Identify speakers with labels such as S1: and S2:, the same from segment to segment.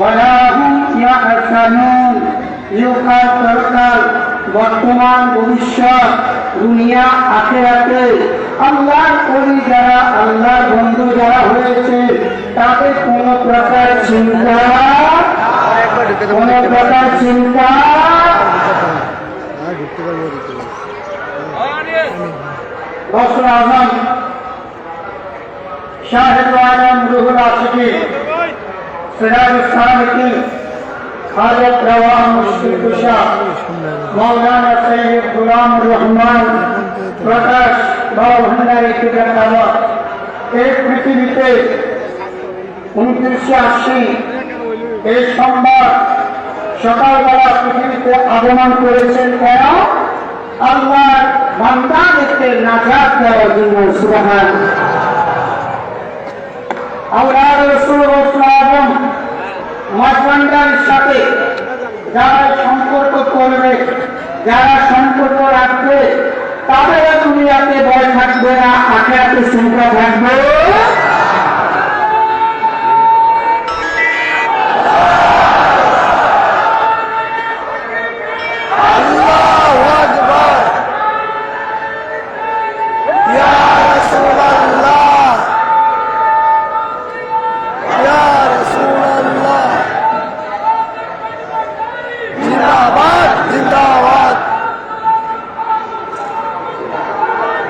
S1: ওরা হুম ইয়াহসানুন ইউকার বর্তমান ভবিষ্যৎ, দুনিয়া, আখেরাতে। আল্লাহর করি যারা, আল্লাহর বন্ধু যারা হয়েছে, তাদের কোন প্রকার চিন্তা, কোন প্রকার চিন্তা দশ আজম, শাহেদ আলম রুহুল আশিকী سراج السالكین حاجت روا مشکل کشا, مولانا سید রহমান প্রকাশ ভাবভান্ডারে টিকা কাবা এই পৃথিবীতে উনত্রিশশো আশি এই সোমবার সকালবেলা পৃথিবীতে আগমন করেছেন কেন আল্লাহ বান্দাদেরকে নাজাত দেওয়ার জন্য সুবাহান আল্লাহ রসুল এবং সাথে যারা সম্পর্ক করবে, যারা সম্পর্ক রাখবে, তাদের দুনিয়াতে ভয় থাকবে না, আখেরাতে চিন্তা থাকবে।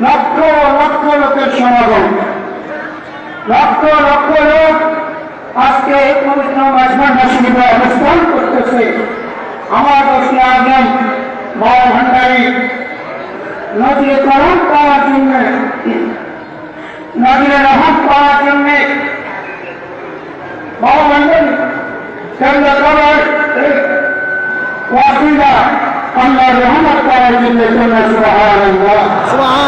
S1: লক্ষ লক্ষ লোকের সমাগম লক্ষ লক্ষ লোক আজকে এই পবিত্র মাঝভান্ডা শরীফে অবস্থান করতেছে আমার দোষী আজম বাবা ভান্ডারী নদীর করম পাওয়ার জন্য নদীর রহম পাওয়ার জন্য বাবা ভান্ডারী কেন্দ্র করার ওয়াসিলা আল্লাহর রহমত পাওয়ার জন্য জন্য সুবহানাল্লাহ
S2: সুবহানাল্লাহ